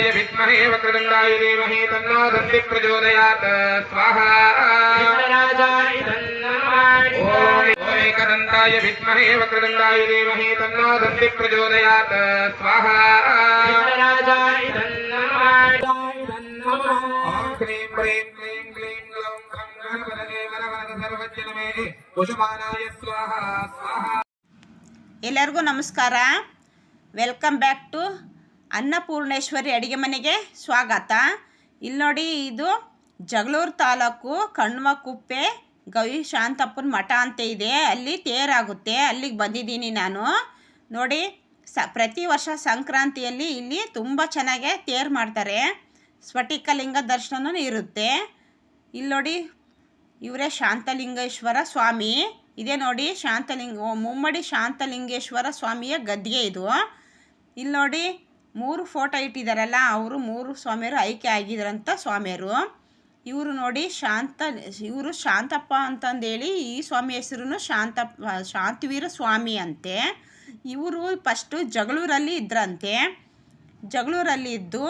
य विद्महे वक्रदण्डाय धीमहि तन्नो धन्ति प्रचोदयात्। स्वाहा। एकदन्ताय विद्महे वक्रदण्डाय धीमहि तन्नो धन्ति विघ्नराजाय तन्नमामि तन्नमामि ॐ क्रीं क्रीं क्लीं क्लीं ग्लौं खं गणपतये वरवरद सर्वज्ञनमे कुशमानाय स्वाहा स्वाहा ಎಲ್ಲರಿಗೂ ನಮಸ್ಕಾರ ವೆಲ್ಕಮ್ ಬ್ಯಾಕ್ ಟು ಅನ್ನಪೂರ್ಣೇಶ್ವರಿ ಅಡುಗೆ ಮನೆಗೆ ಸ್ವಾಗತ ಇಲ್ಲಿ ನೋಡಿ ಇದು ಜಗಳೂರು ತಾಲೂಕು ಕಣ್ವ ಕುಪ್ಪೆ ಗವಿ ಶಾಂತಪ್ಪನ ಮಠ ಅಂತ ಇದೆ ಅಲ್ಲಿ ತೇರಾಗುತ್ತೆ ಅಲ್ಲಿಗೆ ಬಂದಿದ್ದೀನಿ ನಾನು ನೋಡಿ ಸ ಪ್ರತಿ ವರ್ಷ ಸಂಕ್ರಾಂತಿಯಲ್ಲಿ ಇಲ್ಲಿ ತುಂಬ ಚೆನ್ನಾಗೆ ತೇರು ಮಾಡ್ತಾರೆ ಸ್ಫಟಿಕಲಿಂಗ ದರ್ಶನವೂ ಇರುತ್ತೆ. ಇಲ್ಲಿ ನೋಡಿ, ಇವರೇ ಶಾಂತಲಿಂಗೇಶ್ವರ ಸ್ವಾಮಿ. ಇದೇ ನೋಡಿ, ಶಾಂತಲಿಂಗ ಮುಮ್ಮಡಿ ಶಾಂತಲಿಂಗೇಶ್ವರ ಸ್ವಾಮಿಯ ಗದ್ಗೆ ಇದು. ಇಲ್ಲಿ ನೋಡಿ, ಮೂರು ಫೋಟೋ ಇಟ್ಟಿದ್ದಾರಲ್ಲ ಅವರು ಮೂರು ಸ್ವಾಮಿಯರು ಆಯ್ಕೆ ಆಗಿದ್ರಂಥ ಸ್ವಾಮಿಯರು. ಇವರು ನೋಡಿ, ಶಾಂತ, ಇವರು ಶಾಂತಪ್ಪ ಅಂತಂದೇಳಿ ಈ ಸ್ವಾಮಿ ಹೆಸರು ಶಾಂತಪ್ಪ, ಶಾಂತವೀರ ಸ್ವಾಮಿ ಅಂತೆ. ಇವರು ಫಸ್ಟು ಜಗಳೂರಲ್ಲಿ ಇದ್ರಂತೆ. ಜಗಳೂರಲ್ಲಿ ಇದ್ದು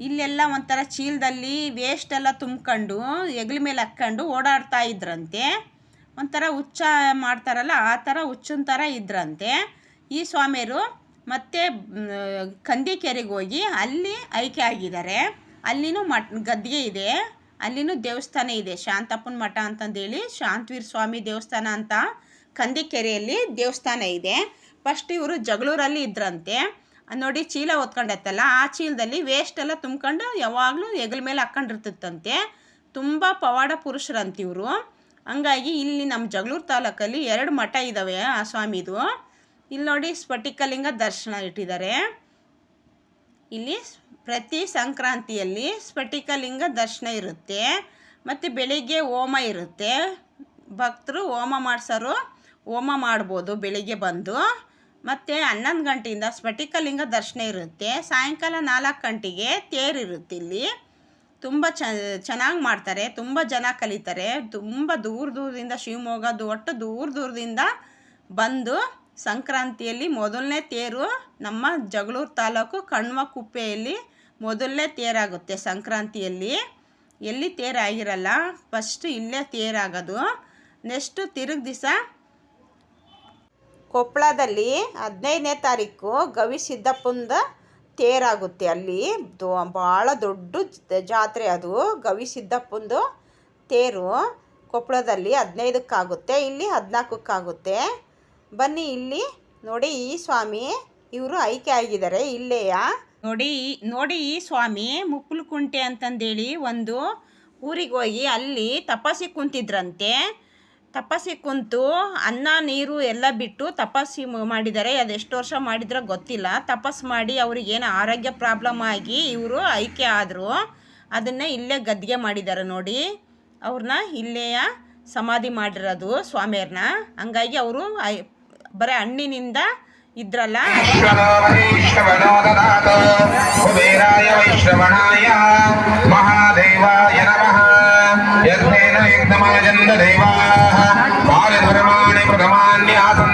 ಇಲ್ಲೆಲ್ಲ ಒಂಥರ ಚೀಲದಲ್ಲಿ ವೇಸ್ಟ್ ಎಲ್ಲ ತುಂಬ್ಕೊಂಡು ಹೆಗ್ಲ ಮೇಲೆ ಹಾಕ್ಕೊಂಡು ಓಡಾಡ್ತಾ ಇದ್ರಂತೆ. ಒಂಥರ ಹುಚ್ಚ ಮಾಡ್ತಾರಲ್ಲ, ಆ ಥರ ಹುಚ್ಚಿನ ಥರ ಇದ್ರಂತೆ. ಈ ಸ್ವಾಮಿಯರು ಮತ್ತೆ ಕಂದಿ ಕಂದಿಕೆರೆಗೆ ಹೋಗಿ ಅಲ್ಲಿ ಆಯ್ಕೆ ಆಗಿದ್ದಾರೆ. ಅಲ್ಲಿನೂ ಮಠ ಗದ್ದೆ ಇದೆ. ಅಲ್ಲಿನೂ ದೇವಸ್ಥಾನ ಇದೆ. ಶಾಂತಪ್ಪನ ಮಠ ಅಂತಂದೇಳಿ ಶಾಂತವೀರ್ ಸ್ವಾಮಿ ದೇವಸ್ಥಾನ ಅಂತ ಕಂದಿಕೆರೆಯಲ್ಲಿ ದೇವಸ್ಥಾನ ಇದೆ. ಫಸ್ಟ್ ಇವರು ಜಗಳೂರಲ್ಲಿ ಇದ್ರಂತೆ. ನೋಡಿ ಚೀಲ ಹೊತ್ಕೊಂಡೈತಲ್ಲ, ಆ ಚೀಲದಲ್ಲಿ ವೇಸ್ಟ್ ಎಲ್ಲ ತುಂಬ್ಕೊಂಡು ಯಾವಾಗಲೂ ಹೆಗಲ ಮೇಲೆ ಹಾಕ್ಕೊಂಡಿರ್ತಿತ್ತಂತೆ ತುಂಬ ಪವಾಡ ಪುರುಷರಂತ ಇವರು. ಹಂಗಾಗಿ ಇಲ್ಲಿ ನಮ್ಮ ಜಗಳೂರು ತಾಲೂಕಲ್ಲಿ ಎರಡು ಮಠ ಇದ್ದಾವೆ ಆ ಸ್ವಾಮಿದು. ಇಲ್ಲಿ ನೋಡಿ ಸ್ಫಟಿಕಲಿಂಗ ದರ್ಶನ ಇಟ್ಟಿದ್ದಾರೆ. ಇಲ್ಲಿ ಪ್ರತಿ ಸಂಕ್ರಾಂತಿಯಲ್ಲಿ ಸ್ಫಟಿಕಲಿಂಗ ದರ್ಶನ ಇರುತ್ತೆ. ಮತ್ತು ಬೆಳಿಗ್ಗೆ ಹೋಮ ಇರುತ್ತೆ. ಭಕ್ತರು ಹೋಮ ಮಾಡಿಸೋರು ಹೋಮ ಮಾಡ್ಬೋದು ಬೆಳಿಗ್ಗೆ ಬಂದು. ಮತ್ತು ಹನ್ನೊಂದು ಗಂಟೆಯಿಂದ ಸ್ಫಟಿಕಲಿಂಗ ದರ್ಶನ ಇರುತ್ತೆ. ಸಾಯಂಕಾಲ ನಾಲ್ಕು ಗಂಟೆಗೆ ತೇರಿರುತ್ತೆ ಇಲ್ಲಿ. ತುಂಬ ಚ, ಚೆನ್ನಾಗಿ ಮಾಡ್ತಾರೆ. ತುಂಬ ಜನ ಕಲಿತಾರೆ. ತುಂಬ ದೂರ ದೂರದಿಂದ ಶಿವಮೊಗ್ಗದ್ದು ಒಟ್ಟು ದೂರ ದೂರದಿಂದ ಬಂದು ಸಂಕ್ರಾಂತಿಯಲ್ಲಿ ಮೊದಲನೇ ತೇರು ನಮ್ಮ ಜಗಳೂರು ತಾಲೂಕು ಕಣ್ವ ಕುಪ್ಪೆಯಲ್ಲಿ ಮೊದಲನೇ ತೇರಾಗುತ್ತೆ ಸಂಕ್ರಾಂತಿಯಲ್ಲಿ. ಎಲ್ಲಿ ತೇರಾಗಿರಲ್ಲ, ಫಸ್ಟ್ ಇಲ್ಲೇ ತೇರಾಗೋದು. ನೆಕ್ಸ್ಟು ತಿರುಗಿ ದಿವಸ ಕೊಪ್ಪಳದಲ್ಲಿ ಹದಿನೈದನೇ ತಾರೀಕು ಗವಿ ಸಿದ್ದಪ್ಪಂದ ತೇರಾಗುತ್ತೆ. ಅಲ್ಲಿ ದೊ- ಭಾಳ ದೊಡ್ಡ ಜಾತ್ರೆ ಅದು. ಗವಿ ಸಿದ್ದಪ್ಪಂದು ತೇರು ಕೊಪ್ಪಳದಲ್ಲಿ ಹದಿನೈದಕ್ಕಾಗುತ್ತೆ. ಇಲ್ಲಿ ಹದಿನಾಲ್ಕಕ್ಕಾಗುತ್ತೆ. ಬನ್ನಿ ಇಲ್ಲಿ ನೋಡಿ ಈ ಸ್ವಾಮಿ. ಇವರು ಆಯ್ಕೆ ಆಗಿದ್ದಾರೆ. ಇಲ್ಲೆಯ? ನೋಡಿ ನೋಡಿ ಈ ಸ್ವಾಮಿ ಮುಪ್ಪಲುಕುಂಟೆ ಅಂತಂದೇಳಿ ಒಂದು ಊರಿಗೆ ಹೋಗಿ ಅಲ್ಲಿ ತಪಾಸಿ ಕುಂತಿದ್ರಂತೆ. ತಪಾಸಿ ಕುಂತು ಅನ್ನ, ನೀರು ಎಲ್ಲ ಬಿಟ್ಟು ತಪಾಸಿ ಮಾಡಿದ್ದಾರೆ ಅದು ಎಷ್ಟು ವರ್ಷ ಮಾಡಿದ್ರೆ ಗೊತ್ತಿಲ್ಲ. ತಪಾಸ್ ಮಾಡಿ ಅವ್ರಿಗೆ ಏನು ಆರೋಗ್ಯ ಪ್ರಾಬ್ಲಮ್ ಆಗಿ ಇವರು ಆಯ್ಕೆ ಆದರು, ಅದನ್ನು ಇಲ್ಲೇ ಗದ್ದಿಗೆ ಮಾಡಿದ್ದಾರೆ ನೋಡಿ. ಅವ್ರನ್ನ ಇಲ್ಲೇ ಸಮಾಧಿ ಮಾಡಿರೋದು ಸ್ವಾಮಿಯವ್ರನ್ನ. ಹಂಗಾಗಿ ಅವರು ಬರೀ ಹಣ್ಣಿನಿಂದ ಇದ್ರಲ್ಲ. ಮಹಾದೇವಾಯ ನಮಃ. ದೇವಾ.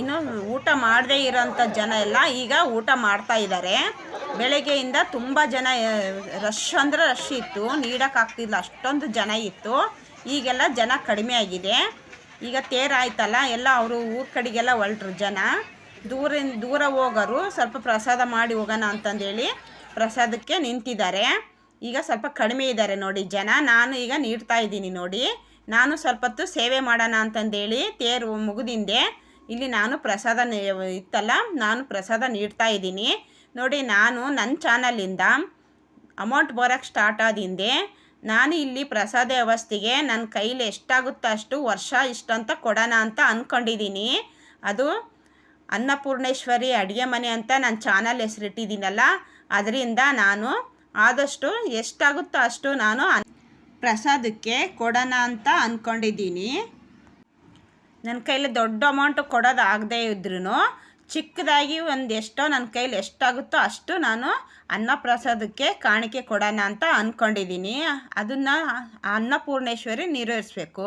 ಇನ್ನು ಊಟ ಮಾಡದೇ ಇರೋಂಥ ಜನ ಎಲ್ಲ ಈಗ ಊಟ ಮಾಡ್ತಾ ಇದ್ದಾರೆ. ಬೆಳಗ್ಗೆಯಿಂದ ತುಂಬ ಜನ ರಶ್ ಅಂದರೆ ರಶ್ ಇತ್ತು. ನೀಡೋಕ್ಕಾಗ್ತಿಲ್ಲ ಅಷ್ಟೊಂದು ಜನ ಇತ್ತು. ಈಗೆಲ್ಲ ಜನ ಕಡಿಮೆ ಆಗಿದೆ. ಈಗ ತೇರಾಯ್ತಲ್ಲ ಎಲ್ಲ ಅವರು ಊರ ಕಡೆಗೆಲ್ಲ ಹೊರಟ್ರು ಜನ. ದೂರಿಂದ ದೂರ ಹೋಗೋರು ಸ್ವಲ್ಪ ಪ್ರಸಾದ ಮಾಡಿ ಹೋಗೋಣ ಅಂತಂದೇಳಿ ಪ್ರಸಾದಕ್ಕೆ ನಿಂತಿದ್ದಾರೆ. ಈಗ ಸ್ವಲ್ಪ ಕಡಿಮೆ ಇದ್ದಾರೆ ನೋಡಿ ಜನ. ನಾನು ಈಗ ನೀಡ್ತಾ ಇದ್ದೀನಿ ನೋಡಿ. ನಾನು ಸ್ವಲ್ಪ ಹೊತ್ತು ಸೇವೆ ಮಾಡೋಣ ಅಂತಂದೇಳಿ ತೇರು ಮುಗಿದಿಂದೆ. ಇಲ್ಲಿ ನಾನು ಪ್ರಸಾದ ಇತ್ತಲ್ಲ, ನಾನು ಪ್ರಸಾದ ನೀಡ್ತಾ ಇದ್ದೀನಿ. ನೋಡಿ, ನಾನು ನನ್ನ ಚಾನಲಿಂದ ಅಮೌಂಟ್ ಬರೋಕ್ಕೆ ಸ್ಟಾರ್ಟ್ ಆದಿಂದೆ, ನಾನು ಇಲ್ಲಿ ಪ್ರಸಾದ ವ್ಯವಸ್ಥೆಗೆ ನನ್ನ ಕೈಲಿ ಎಷ್ಟಾಗುತ್ತೋ ಅಷ್ಟು ವರ್ಷ ಇಷ್ಟಂತ ಕೊಡೋಣ ಅಂತ ಅಂದ್ಕೊಂಡಿದ್ದೀನಿ ಅದು ಅನ್ನಪೂರ್ಣೇಶ್ವರಿ ಅಡುಗೆ ಮನೆ ಅಂತ ನನ್ನ ಚಾನಲ್ ಹೆಸರಿಟ್ಟಿದ್ದೀನಲ್ಲ, ಅದರಿಂದ ನಾನು ಆದಷ್ಟು ಎಷ್ಟಾಗುತ್ತೋ ಅಷ್ಟು ನಾನು ಪ್ರಸಾದಕ್ಕೆ ಕೊಡೋಣ ಅಂತ ಅಂದ್ಕೊಂಡಿದ್ದೀನಿ ನನ್ನ ಕೈಲಿ ದೊಡ್ಡ ಅಮೌಂಟು ಕೊಡೋದು ಆಗದೇ ಇದ್ರೂ ಚಿಕ್ಕದಾಗಿ ಒಂದು ಎಷ್ಟೋ ನನ್ನ ಕೈಲಿ ಎಷ್ಟಾಗುತ್ತೋ ಅಷ್ಟು ನಾನು ಅನ್ನಪ್ರಸಾದಕ್ಕೆ ಕಾಣಿಕೆ ಕೊಡೋಣ ಅಂತ ಅಂದ್ಕೊಂಡಿದ್ದೀನಿ ಅದನ್ನು ಅನ್ನಪೂರ್ಣೇಶ್ವರಿ ನೆರವೇರಿಸ್ಬೇಕು